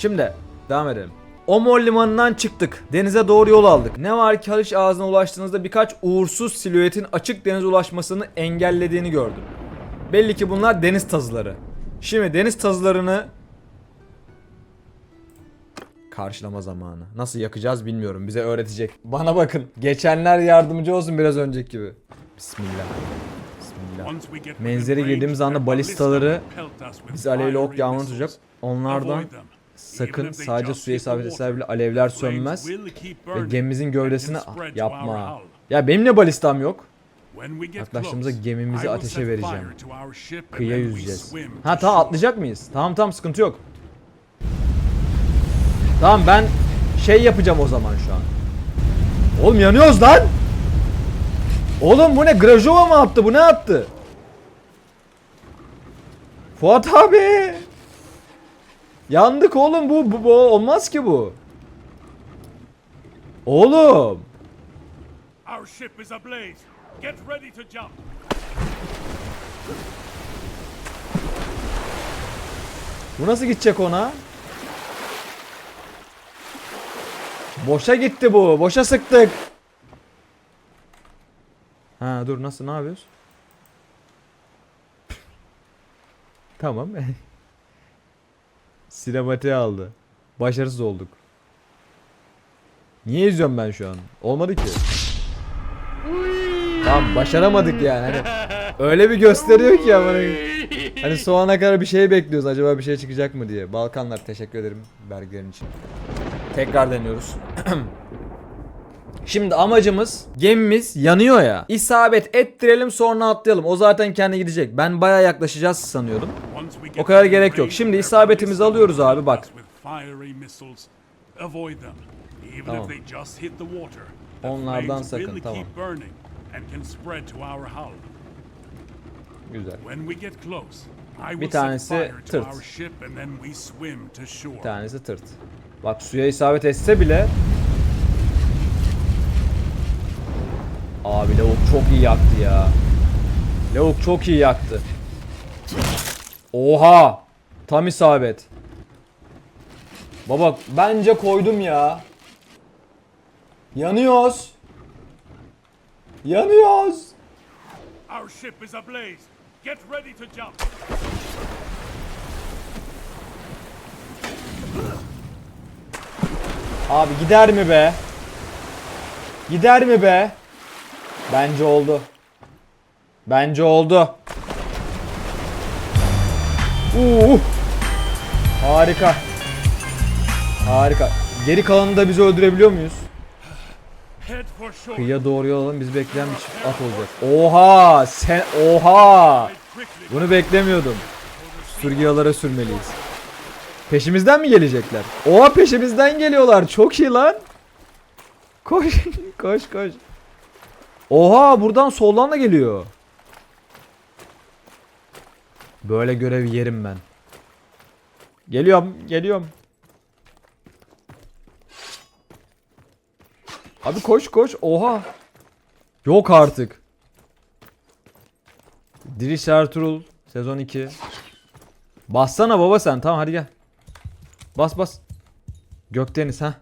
Şimdi devam edelim. Omor limanından çıktık. Denize doğru yol aldık. Ne var ki Haliç ağzına ulaştığınızda birkaç uğursuz silüetin açık denize ulaşmasını engellediğini gördüm. Belli ki bunlar deniz tazıları. Şimdi deniz tazılarını karşılama zamanı. Nasıl yakacağız bilmiyorum. Bize öğretecek. Bana bakın. Geçenler yardımcı olsun biraz önceki gibi. Bismillah. Bismillah. Menzere girdiğimiz anda balistaları bizi alevli ok yağmurunu tutacak. Onlardan sakın sadece suya isabet etseler bile alevler sönmez ve gemimizin gövdesine Ah, yapma. Ya benim ne balistam yok? Yaklaştığımızda gemimizi ateşe vereceğim. Kıyıya yüzeceğiz. Ha tamam atlayacak mıyız? Tamam tamam sıkıntı yok. Tamam ben şey yapacağım o zaman şu an. Oğlum yanıyoruz lan. Oğlum bu ne? Grajova mı attı? Bu ne attı? Fuat abi. Yandık oğlum bu, bu, bu olmaz ki bu. Oğlum. Our ship is ablaze. Get ready to jump. Bu nasıl gidecek ona? Boşa gitti bu. Boşa sıktık. Ha dur nasıl ne yapıyoruz? tamam. Sinematiğe aldı. Başarısız olduk. Niye izliyorum ben şu an? Olmadı ki. Tamam başaramadık yani. Hani öyle bir gösteriyor ki ya bana. Hani soğana kadar bir şey bekliyoruz. Acaba bir şey çıkacak mı diye. Balkanlar teşekkür ederim belgelerin için. Tekrar deniyoruz. Şimdi amacımız gemimiz yanıyor ya. İsabet ettirelim sonra atlayalım. O zaten kendi gidecek. Ben baya yaklaşacağız sanıyordum. O kadar gerek yok. Şimdi isabetimizi alıyoruz abi, bak. Tamam. Onlardan sakın, tamam. Güzel. Bir tanesi tırt. Bir tanesi tırt. Bak suya isabet etse bile Abi lavuk çok iyi yaktı ya. Lavuk çok iyi yaktı. Oha! Tam isabet. Baba bence koydum ya. Yanıyoruz. Yanıyoruz. Our ship is ablaze. Get ready to jump. Abi gider mi be? Gider mi be? Bence oldu. Bence oldu. Uh. Harika. Harika. Geri kalanını da bizi öldürebiliyor muyuz? Kıyıya doğru yol alalım. Bizi bekleyen bir çift at olacak. Oha! Sen oha! Bunu beklemiyordum. Sürgiyalara sürmeliyiz. Peşimizden mi gelecekler? Oha peşimizden geliyorlar. Çok iyi lan. Koş. koş koş. Oha buradan soldan da geliyor. Böyle görev yerim ben. Geliyorum, geliyorum. Abi koş koş. Oha. Yok artık. Diriş Ertuğrul sezon 2. Bassana baba sen. Tamam hadi gel. Bas bas. Gökdeniz ha.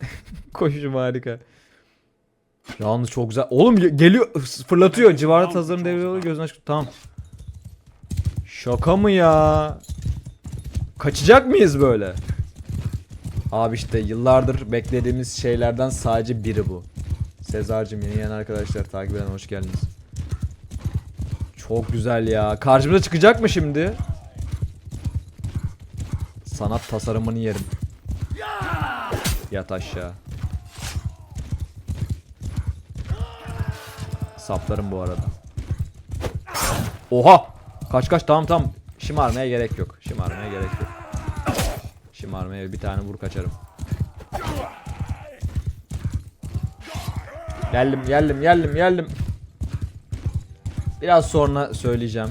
Koşuşum harika. Yalnız çok güzel. Oğlum ge- geliyor fırlatıyor. Civarda tazların devriyor gözünü aç. Tamam. Şaka mı ya? Kaçacak mıyız böyle? Abi işte yıllardır beklediğimiz şeylerden sadece biri bu. Sezar'cım yeni yeni arkadaşlar takip eden hoş geldiniz. Çok güzel ya. Karşımıza çıkacak mı şimdi? Sanat tasarımını yerim. Yat aşağı. Saplarım bu arada. Oha! Kaç kaç tamam tamam. Şımarmaya gerek yok. Şımarmaya gerek yok. Şımarmaya bir tane vur kaçarım. Geldim geldim geldim geldim. Biraz sonra söyleyeceğim.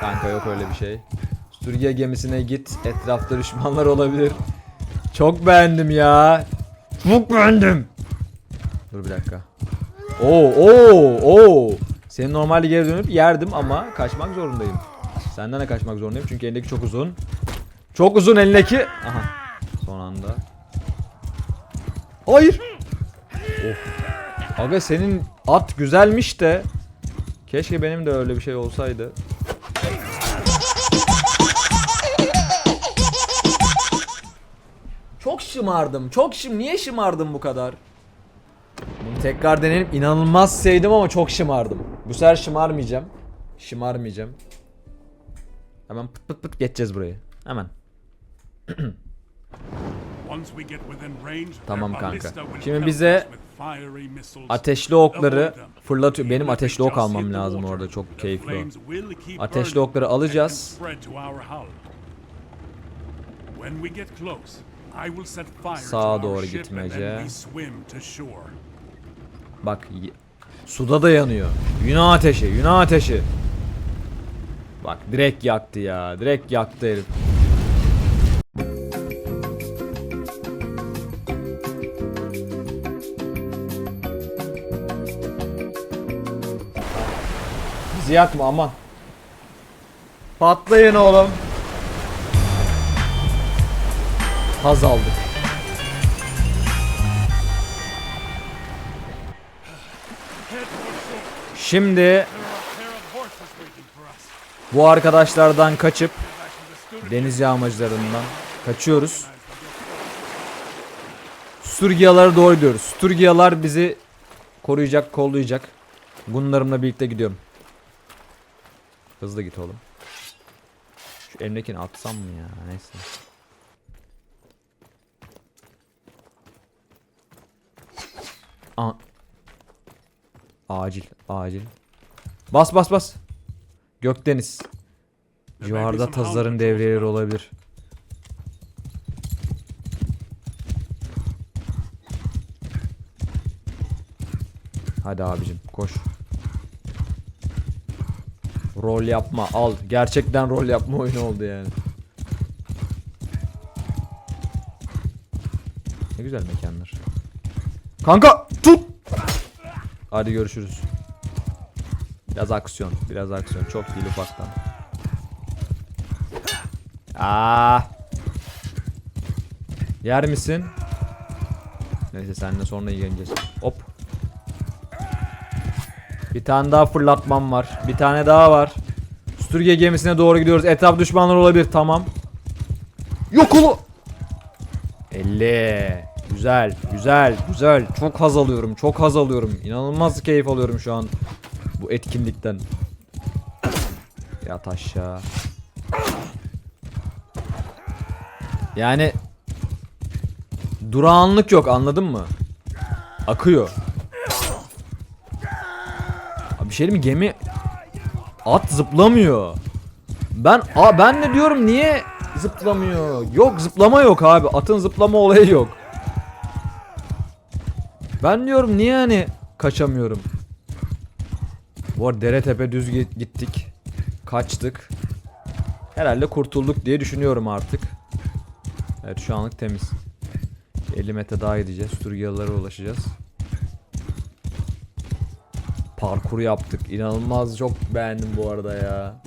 Kanka yok öyle bir şey. Sürge gemisine git. Etrafta düşmanlar olabilir. Çok beğendim ya. Çok beğendim. Dur bir dakika. Oo oo oo. Seni normalde geri dönüp yerdim ama kaçmak zorundayım. Senden de kaçmak zorundayım çünkü elindeki çok uzun. Çok uzun elindeki. Aha. Son anda. Hayır. Of. Aga senin at güzelmiş de. Keşke benim de öyle bir şey olsaydı. Çok şımardım. Çok şım. Niye şımardım bu kadar? Tekrar deneyelim. İnanılmaz sevdim ama çok şımardım. Bu sefer şımarmayacağım. Şımarmayacağım. Hemen pıt pıt pıt geçeceğiz burayı. Hemen. Tamam kanka. Şimdi bize. Ateşli okları fırlatıyor. Benim ateşli ok almam lazım orada. Çok keyifli o. Ateşli okları alacağız. Sağa doğru gitmece. Bak suda da yanıyor. Yunan ateşi, Yunan ateşi. Bak direkt yaktı ya. Direkt yaktı herif. Bizi yakma aman. Patlayın oğlum. Haz aldık. Us. bu arkadaşlardan kaçıp deniz yağmacılarından kaçıyoruz. Sturgiyalara doğru gidiyoruz. Sturgiyalar bizi koruyacak, kollayacak. Bunlarımla birlikte gidiyorum. Hızlı git oğlum. Şu elimdekini atsam mı ya? Neyse. Aa. Acil, acil. Bas bas bas. Gökdeniz. Civarda tazların devreleri olabilir. Hadi abicim koş. Rol yapma al. Gerçekten rol yapma oyunu oldu yani. Ne güzel mekanlar. Kanka tut. Hadi görüşürüz. Biraz aksiyon, biraz aksiyon. Çok değil ufaktan. Aa. Yer misin? Neyse seninle sonra ilgileneceğiz. Hop. Bir tane daha fırlatmam var. Bir tane daha var. Sturge gemisine doğru gidiyoruz. Etraf düşmanlar olabilir. Tamam. Yok olu. 50. Güzel, güzel, güzel. Çok haz alıyorum. Çok haz alıyorum. İnanılmaz keyif alıyorum şu an bu etkinlikten. Yat aşağı. Yani durağanlık yok anladın mı? Akıyor. Abi bir şey mi? Gemi at zıplamıyor. Ben a ben de diyorum niye zıplamıyor? Yok zıplama yok abi. Atın zıplama olayı yok. Ben diyorum niye hani kaçamıyorum? Bu arada dere tepe düz gi- gittik. Kaçtık. Herhalde kurtulduk diye düşünüyorum artık. Evet şu anlık temiz. 50 metre daha gideceğiz. Sturgiyalara ulaşacağız. Parkur yaptık. İnanılmaz çok beğendim bu arada ya.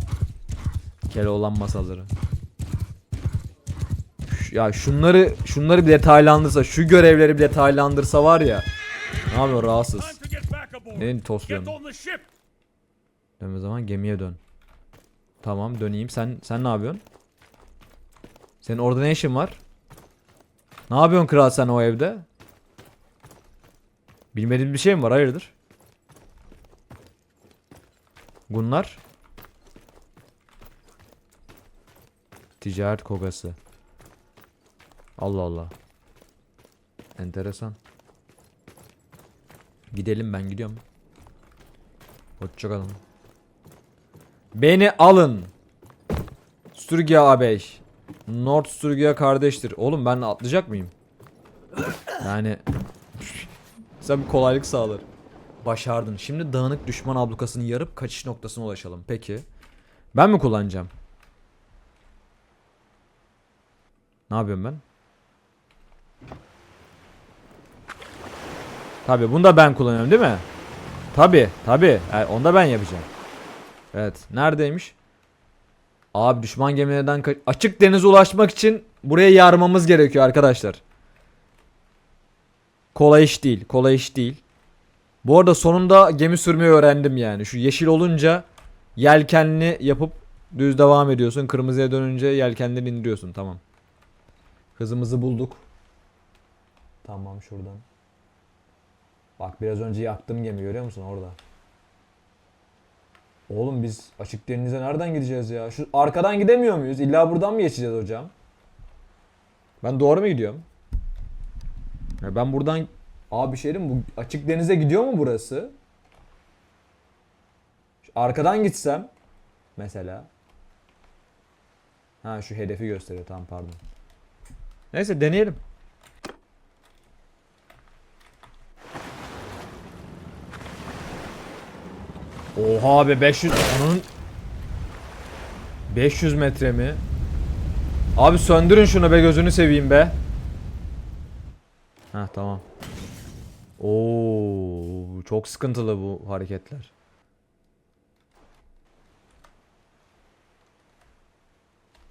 Keloğlan masaları. Ya şunları şunları bir detaylandırsa, şu görevleri bir detaylandırsa var ya. Ne yapıyor rahatsız. Get tosluyorsun. Dön o zaman gemiye dön. Tamam döneyim. Sen sen ne yapıyorsun? Senin orada ne işin var? Ne yapıyorsun kral sen o evde? Bilmediğin bir şey mi var? Hayırdır? Bunlar Ticaret kogası. Allah Allah. Enteresan. Gidelim ben gidiyorum. Hoşçakalın. Beni alın. Sturgia A5. North Sturgia kardeştir. Oğlum ben atlayacak mıyım? Yani sen bir kolaylık sağlar. Başardın. Şimdi dağınık düşman ablukasını yarıp kaçış noktasına ulaşalım. Peki. Ben mi kullanacağım? Ne yapıyorum ben? Tabi bunu da ben kullanıyorum değil mi? Tabi tabi. Yani onu da ben yapacağım. Evet. Neredeymiş? Abi düşman gemilerden ka- açık denize ulaşmak için buraya yarmamız gerekiyor arkadaşlar. Kolay iş değil. Kolay iş değil. Bu arada sonunda gemi sürmeyi öğrendim yani. Şu yeşil olunca yelkenli yapıp düz devam ediyorsun. Kırmızıya dönünce yelkenleri indiriyorsun. Tamam. Hızımızı bulduk. Tamam şuradan. Bak biraz önce yaktım gemi görüyor musun orada? Oğlum biz açık denize nereden gideceğiz ya? Şu arkadan gidemiyor muyuz? İlla buradan mı geçeceğiz hocam? Ben doğru mu gidiyorum? Ya ben buradan abi mi? bu açık denize gidiyor mu burası? Şu arkadan gitsem mesela. Ha şu hedefi gösteriyor tamam pardon. Neyse deneyelim. Oha abi 500 onun 500 metre mi? Abi söndürün şunu be gözünü seveyim be. Ha tamam. Oo çok sıkıntılı bu hareketler.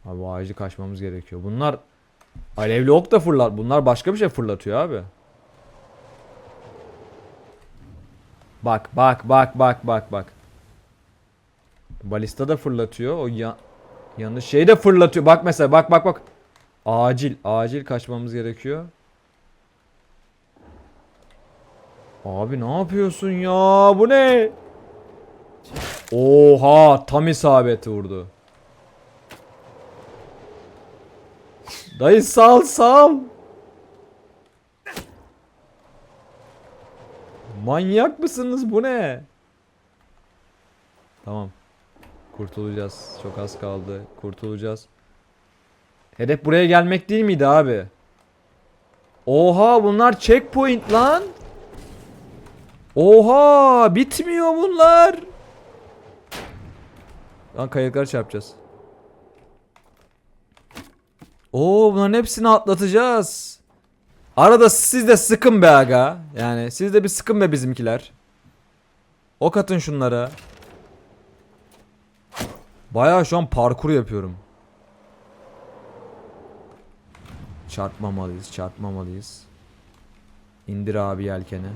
Abi ağacı kaçmamız gerekiyor. Bunlar alevli ok da fırlar. Bunlar başka bir şey fırlatıyor abi. Bak bak bak bak bak bak. Balista da fırlatıyor. O ya yanlış şey de fırlatıyor. Bak mesela bak bak bak. Acil acil kaçmamız gerekiyor. Abi ne yapıyorsun ya? Bu ne? Oha tam isabeti vurdu. Dayı sal sal. Manyak mısınız bu ne? Tamam. Kurtulacağız. Çok az kaldı. Kurtulacağız. Hedef buraya gelmek değil miydi abi? Oha bunlar checkpoint lan. Oha bitmiyor bunlar. Lan kayıklar çarpacağız. Oo bunların hepsini atlatacağız. Arada siz de sıkın be aga. Yani siz de bir sıkın be bizimkiler. Ok atın şunlara. Bayağı şu an parkur yapıyorum. Çarpmamalıyız, çarpmamalıyız. İndir abi yelkeni.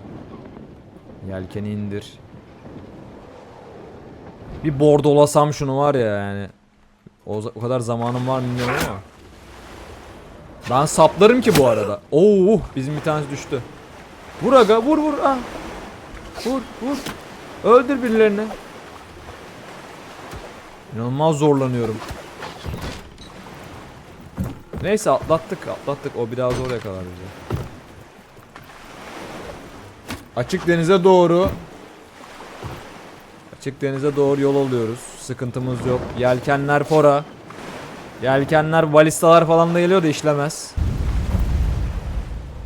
Yelkeni indir. Bir bordolasam şunu var ya yani. O, o kadar zamanım var mı bilmiyorum ama. Ben saplarım ki bu arada. Oo, bizim bir tanesi düştü. Vur aga, vur vur. Ah. Vur, vur. Öldür birilerini. İnanılmaz zorlanıyorum. Neyse atlattık, atlattık. O bir daha zor yakalar bizi. Açık denize doğru. Açık denize doğru yol alıyoruz. Sıkıntımız yok. Yelkenler fora. Yelkenler balistalar falan da geliyor da işlemez.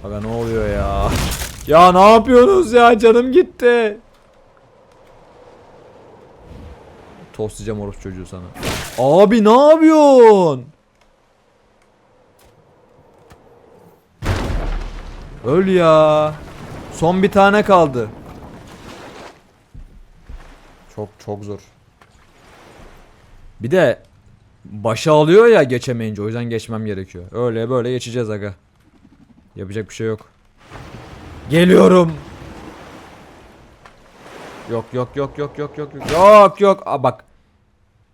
Aga ne oluyor ya? Ya ne yapıyorsunuz ya? Canım gitti. Toslayacağım orospu çocuğu sana. Abi ne yapıyorsun? Öl ya. Son bir tane kaldı. Çok çok zor. Bir de Başa alıyor ya geçemeyince. O yüzden geçmem gerekiyor. Öyle böyle geçeceğiz aga. Yapacak bir şey yok. Geliyorum. Yok yok yok yok yok yok yok. Yok yok. Aa, bak.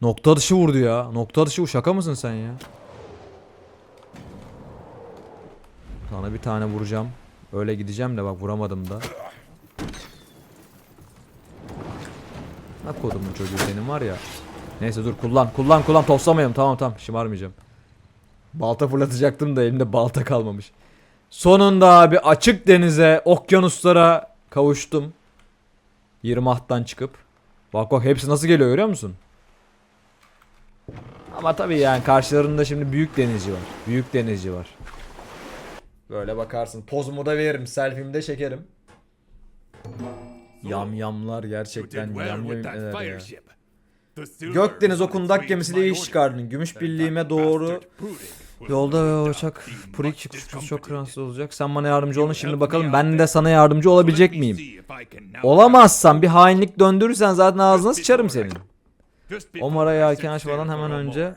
Nokta dışı vurdu ya. Nokta dışı şaka mısın sen ya? Sana bir tane vuracağım. Öyle gideceğim de bak vuramadım da. Ne kodumun çocuğu senin var ya. Neyse dur kullan kullan kullan toslamayalım tamam tamam şımarmayacağım. Balta fırlatacaktım da elimde balta kalmamış. Sonunda abi açık denize okyanuslara kavuştum. 20 hattan çıkıp. Bak bak hepsi nasıl geliyor görüyor musun? Ama tabii yani karşılarında şimdi büyük denizci var. Büyük denizci var. Böyle bakarsın. Pozumu da veririm. Selfie'mi de çekerim. Yamyamlar gerçekten yam yam ya. Gökdeniz o kundak gemisiyle iş çıkardın. Gümüş birliğime doğru Yolda uçak purik çıkmış çok rahatsız olacak. Sen bana yardımcı olun şimdi bakalım ben de sana yardımcı olabilecek miyim? Olamazsan bir hainlik döndürürsen zaten ağzına sıçarım senin. Omar'a yelken açmadan hemen önce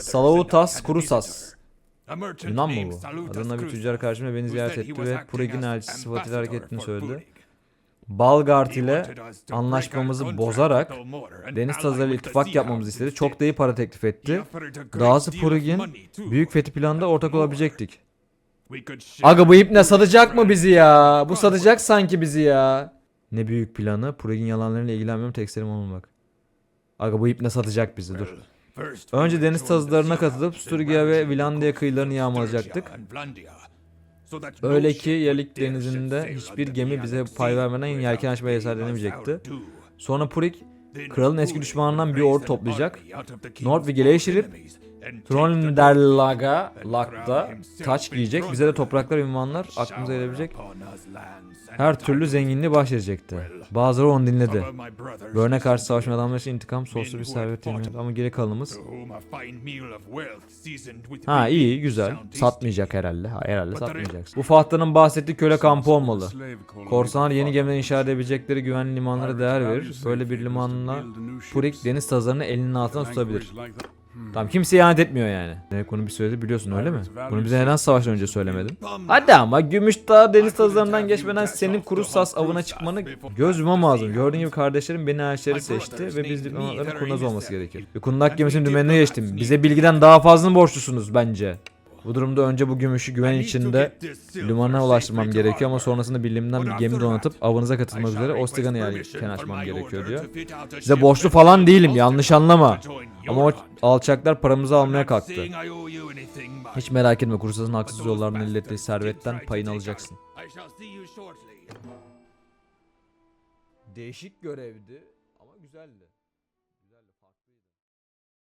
Salautas Kurusas. Yunan mı bu? Adına bir tüccar karşımda beni ziyaret etti ve Purig'in elçisi sıfatıyla hareket ettiğini söyledi. Balgart ile anlaşmamızı bozarak deniz tazarıyla ittifak yapmamızı istedi. Çok da iyi para teklif etti. Dahası Purig'in büyük fethi planında ortak olabilecektik. Aga bu ip ne satacak mı bizi ya? Bu satacak sanki bizi ya. Ne büyük planı. Purig'in yalanlarıyla ilgilenmiyorum. Tekserim olmamak. Aga bu ip ne satacak bizi dur. Önce deniz tazılarına katılıp Sturgia ve Vilandia kıyılarını yağmalayacaktık. Öyle ki Yelik denizinde hiçbir gemi bize pay vermeden yelken açmaya cesaret edemeyecekti. Sonra Purik, kralın eski düşmanından bir ordu toplayacak. Nordvig'e eşirip Tronderlaga Lak'ta taç giyecek. Bize de topraklar ünvanlar aklımıza gelebilecek. Her türlü zenginliği bahşedecekti. Bazıları onu dinledi. Börne karşı savaşan adamlar için intikam soslu bir servet yemeği ama geri kalanımız Ha iyi güzel. Satmayacak herhalde. Ha, herhalde satmayacaksın. Bu Fahta'nın bahsettiği köle kampı olmalı. Korsanlar yeni gemiler inşa edebilecekleri güvenli limanlara değer verir. Böyle bir limanla Purik deniz tazlarını elinin altına tutabilir. Tamam kimse ihanet etmiyor yani. Ne konu bir söyledi biliyorsun öyle mi? Bunu bize neden savaştan önce söylemedin? Hadi ama Gümüşdağ deniz tazlarından geçmeden senin kuru sas avına çıkmanı göz yumam lazım. Gördüğün gibi kardeşlerim beni elçileri seçti ve biz diplomatların kurnaz olması gerekir. Bir kundak gemisinin dümenine geçtim. Bize bilgiden daha fazla borçlusunuz bence. Bu durumda önce bu gümüşü güven içinde limana ulaştırmam gerekiyor ama sonrasında bilimden bir gemi donatıp avınıza katılmak üzere Ostigan'ı yelken açmam gerekiyor diyor. Size borçlu falan değilim yanlış anlama. Ama o alçaklar paramızı almaya kalktı. Hiç merak etme kursasın haksız yollardan elde ettiği servetten payını alacaksın. Değişik görevdi ama güzeldi.